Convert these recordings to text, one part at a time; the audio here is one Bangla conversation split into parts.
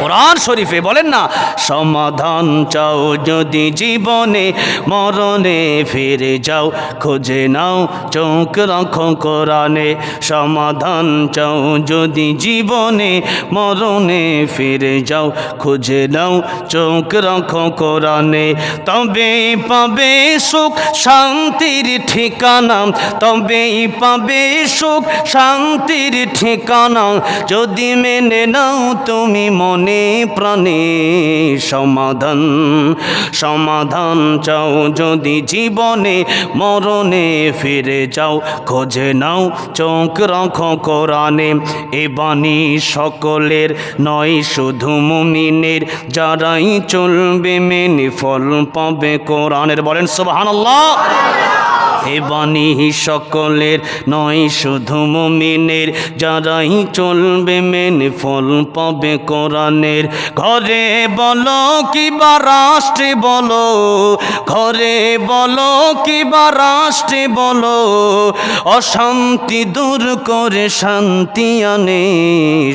কোরআন শরীফে বলেন না, সমাধান চাও যদি জীবনে, মরণে ফিরে যাও, খুঁজে নাও, চোখ রাখো কোরআনে। সমাধান চাও যদি জীবনে, মরণে ফিরে যাও, খুঁজে নাও, চোখ রাখো কোরআনে। তবে পাবে সুখ শান্তির ঠিকানা, তবে পাবে সুখ শান্তির ঠিকানা। যদি মেনে নাও তুমি মনে প্রাণে সমাধান সমাধান চাও যদি জীবনে, মরণে ফিরে যাও, খোঁজে নাও, চোখ রাখো কোরআনে। এ বাণী সকলের নয়, শুধু মুমিনের যারাই চলবে, মেনে ফল পাবে কোরআনের। বলেন সুবহানাল্লাহ। এ বাণী সকলের নয়, শুধু মুমিনের। যারাই চলবে মেনে ফল পাবে কোরআনের। ঘরে বলো কিবা রাষ্ট্রে বলো, ঘরে বলো কিবা রাষ্ট্রে বলো, অশান্তি দূর করে শান্তি আনে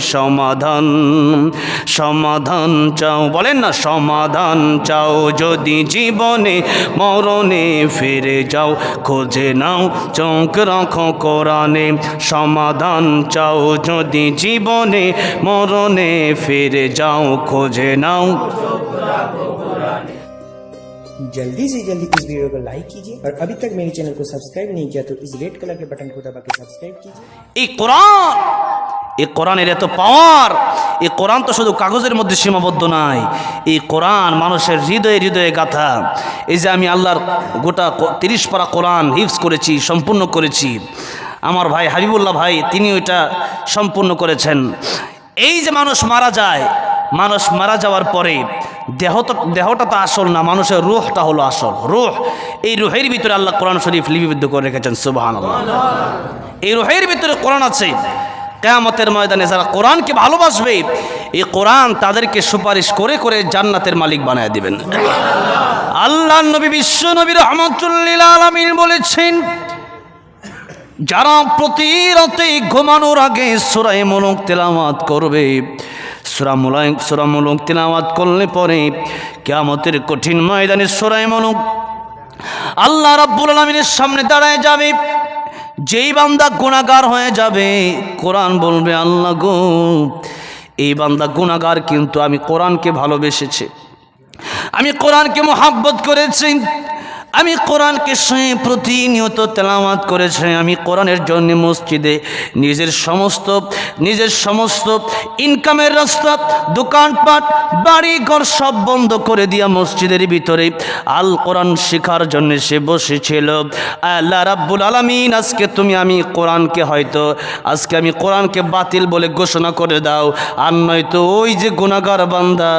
সমাধান সমাধান চাও। বলেন না, সমাধান চাও। যদি জীবনে মরণে ফিরে যাও খোঁজে নাও চোখ রাখো কোরআনে সমাধান চাও যদি জীবনে মরণে ফিরে যাও খোঁজে নাও जल्दी से जल्दी इस वीडियो को लाइक कीजिए और अभी तक मेरे चैनल को सब्सक्राइब नहीं किया तो इस रेड कलर के बटन को दबा के सब्सक्राइब कीजिए এই কোরআন এই কোরআনের এত পাওয়ার এই কোরআন তো শুধু কাগজের মধ্যে সীমাবদ্ধ নাই, এই কোরআন মানুষের হৃদয়ে হৃদয়ে গাথা। এই যে আমি আল্লাহর গোটা তিরিশ পারা কোরআন হিফজ করেছি, সম্পূর্ণ করেছি। আমার ভাই হাবিবুল্লাহ ভাই, তিনি ওইটা সম্পূর্ণ করেছেন। এই যে মানুষ মারা যায়, মানুষ মারা যাওয়ার পরে দেহ তো, দেহটা তো আসল না, মানুষের রুহটা হলো আসল। রুহ, এই রুহের ভিতরে আল্লাহ কোরআন শরীফ লিপিবদ্ধ করে রেখেছেন সুবাহান এই রুহের ভিতরে কোরআন আছে কেয়ামতের ময়দানে যারা কোরআনকে ভালোবাসবে, এই কোরআন তাদেরকে সুপারিশ করে করে জান্নাতের মালিক বানায় দিবেন। আল্লাহ নবী, বিশ্ব নবী রহমতুল্লিল আলমিন বলেছেন, যারা প্রতি রাতে ঘুমানোর আগে সুরাই মলক তেলাওয়াত করবে, সুরা মুলাই সুরা মলক তেলাওয়াত করলে পরে কেয়ামতের কঠিন ময়দানে সুরাই মলক আল্লাহ রাব্বুল আলমিনের সামনে দাঁড়ায় যাবে। যেই বান্দা গুণাগার হয়ে যাবে, কোরআন বলবে, আল্লাহ গো, এই বান্দা গুণাগার কিন্তু আমি কোরআনকে ভালোবেসেছে। আমি কোরআনকে মোহাব্বত করেছি। আমি কোরআনকে সে প্রতিনিয়ত তেলাওয়াত করেছে। আমি কোরআনের জন্য মসজিদে নিজের সমস্ত নিজের সমস্ত ইনকামের রাস্তা, দোকানপাট বাড়ি ঘর সব বন্ধ করে দিয়া মসজিদের ভিতরে আল কোরআন শেখার জন্য সে বসেছিল। আল্লাহ রাব্বুল আলমিন, আজকে তুমি, আমি কোরআনকে হয়তো, আজকে আমি কোরআনকে বাতিল বলে ঘোষণা করে দাও। আর নয়তো ওই যে গুণাগার বান্দা,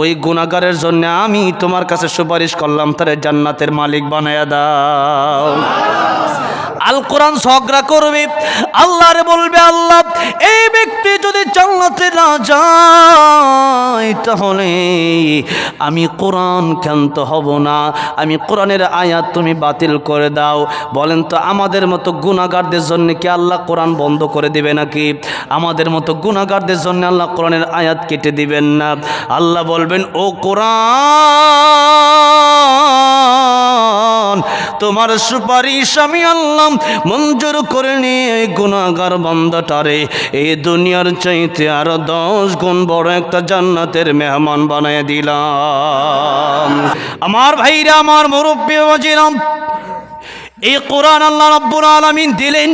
ওই গুণাগারের জন্য আমি তোমার কাছে সুপারিশ করলাম, তারে জান্নাতের মালিক বানায়া দাও। আল কোরআন ঝগড়া করবে। আল্লাহরে বলবে, আল্লাহ, এই ব্যক্তি যদি জান্নাতে না যায় তাহলে আমি কোরআন ক্ষান্ত হব না। আমি কোরআনের আয়াত তুমি বাতিল করে দাও। বলেন তো, আমাদের মতো গুণাগারদের জন্য কি আল্লাহ কোরআন বন্ধ করে দেবে নাকি? আমাদের মতো গুণাগারদের জন্য আল্লাহ কোরআনের আয়াত কেটে দিবেন না। আল্লাহ বলবেন, ও কোরআন তোমার সুপারিশ আমি আল্লাহ মঞ্জুর করে নিয়ে গুণাগার বান্দাটারে, এই দুনিয়ার চাইতে আরও দশ গুণ বড় একটা জান্নাতের মেহমান বানায় দিলাম। আমার ভাইরা, আমার মুরব্বী বাজিরাম এই কোরআন আল্লাহ রাব্বুল আলামিন দিলেন।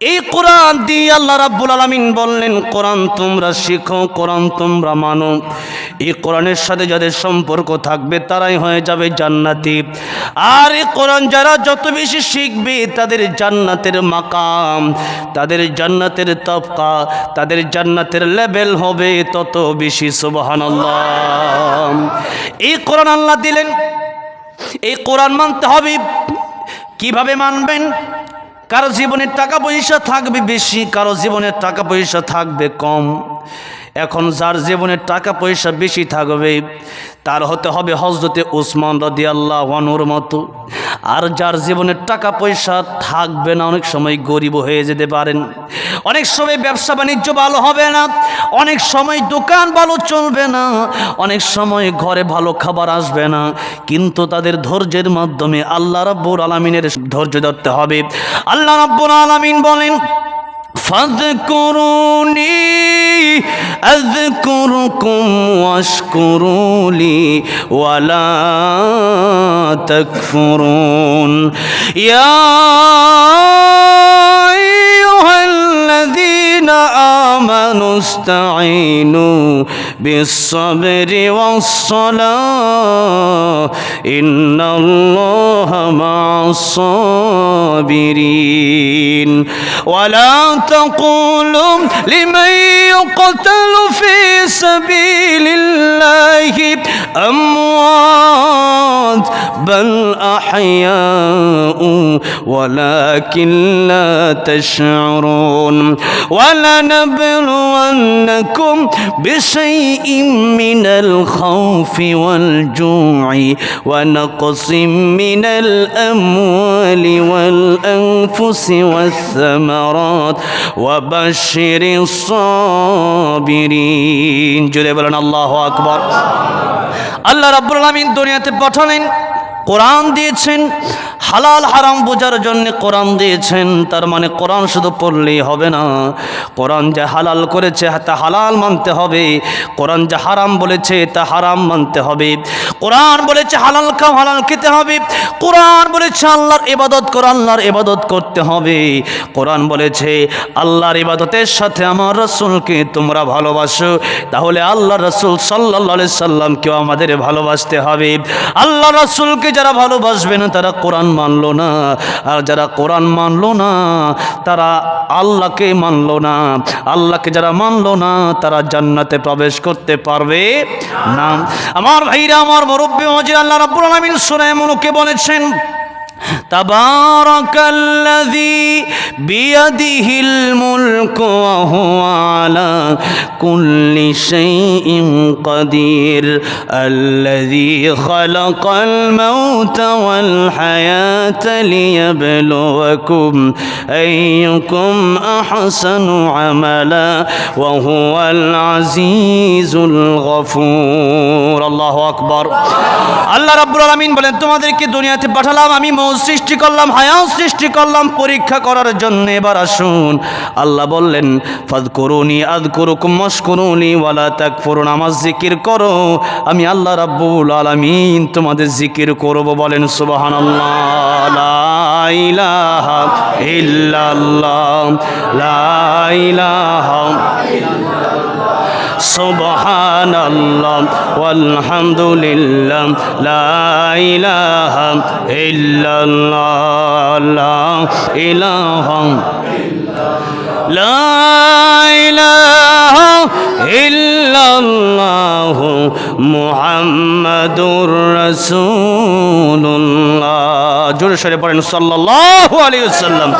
এই কোরআন দিয়ে আল্লাহ রাব্বুল আলামিন বললেন, কোরআন তোমরা শিখো, কোরআন তোমরা মানো। এই কোরআনের সাথে যাদের সম্পর্ক থাকবে, তারাই হয়ে যাবে জান্নাতি। আর এই কোরআন যারা যত বেশি শিখবে, তাদের জান্নাতের মাকাম, তাদের জান্নাতের তবকা, তাদের জান্নাতের লেভেল হবে তত বেশি, সুবহানাল্লাহ। এই কোরআন আল্লাহ দিলেন। এই কোরআন মানতে হবে। কীভাবে মানবেন? কারও জীবনে টাকা পয়সা থাকবে বেশি, কারও জীবনে টাকা পয়সা থাকবে কম। এখন যার জীবনে টাকা পয়সা বেশি থাকবে, তার হতে হবে হজরতে উসমান রদি আল্লাহ ওয়ানুর মতো। আর যার জীবনে টাকা পয়সা থাকবে না, অনেক সময় গরিব হয়ে যেতে পারেন। অনেক সময় ব্যবসা বাণিজ্য ভালো হবে না অনেক সময় দোকান ভালো চলবে না অনেক সময় ঘরে ভালো খাবার আসবে না কিন্তু তাদের ধৈর্যের মাধ্যমে আল্লাহ রব্বুর আলমিনের ধৈর্য ধরতে হবে আল্লাহ রব্বুর আলমিন বলেন فاذكروني أذكركم واشكروا لي ولا تكفرون يا استعينوا بالصبر والصلاة إن الله مع الصابرين. ولا تقولوا لمن يقتل في سبيل الله أموات بل أحياء ولكن لا تشعرون. ولنبلونكم بشيء من الخوف والجوع ونقص من الأموال والأنفس والثمرات وبشر الصابرين جل بلنا الله أكبر আল্লাহ রাব্বুল আলামিন দুনিয়াতে পাঠালেন কোরআন দিয়েছেন, হালাল, হারাম বোঝার জন্য কোরআন দিয়েছেন, তার মানে কোরআন শুধু পড়লেই হবে না। কোরআন যা হালাল করেছে, তা হালাল মানতে হবে। কোরআন যা হারাম বলেছে, তা হারাম মানতে হবে। কোরআন বলেছে হালাল খাও, হালাল খেতে হবে। কোরআন বলেছে আল্লাহর ইবাদত করো, আল্লাহর ইবাদত করতে হবে। কোরআন বলেছে, আল্লাহর ইবাদতের সাথে আমার রসুলকে তোমরা ভালোবাসো। তাহলে আল্লাহ রসুল সাল্লাহ সাল্লামকেও আমাদের ভালোবাসতে হবে। আল্লাহ রসুলকে যারা ভালোবাসবে না তারা কোরআন মানল না। আর যারা কোরআন মানল না, তারা আল্লাহকে মানল না। আল্লাহকে যারা মানল না, তারা জান্নাতে প্রবেশ করতে পারবে না। আমার ভাইরা, আমার মুরব্বী মজির আল্লাহ রাব্বুল আলামিন সূরা বলেছেন তাবারাকাল্লাযী বিয়াদিহিল মুলকু ওয়া হুয়া আলা কুল্লি শাইইন কাদির। আল্লাযী খালাকাল মাউতা ওয়াল হায়াতা লিয়াবলুয়াকুম আইয়ুকুম আহসানু আমালা ওয়া হুয়াল আজিজুল গফুর। আল্লাহু আকবার। আল্লাহ রাব্বুল আলামিন বলেন, তোমাদেরকে দুনিয়াতে পাঠালাম আমি মৌস সৃষ্টি করলাম হায়াও সৃষ্টি করলাম, পরীক্ষা করার জন্য এবার আসুন। আল্লাহ বললেন ফাদ করুনি আদ করুকুম মস্করুনি ওয়ালা তাক ফুরুন আমার জিকির করো। আমি আল্লাহ রাব্বুল আলামিন তোমাদের জিকির করব। বলেন সুবহানাল্লাহ আলহামদুলিল্লাহ লা ইলাহা ইল্লাল্লাহ লা ইলাহা লা ইলাহা ইল্লাল্লাহ মুহাম্মাদুর রাসূলুল্লাহ। জোরে সরে পড়েন, সাল্লাল্লাহু আলাইহি ওয়াসাল্লাম।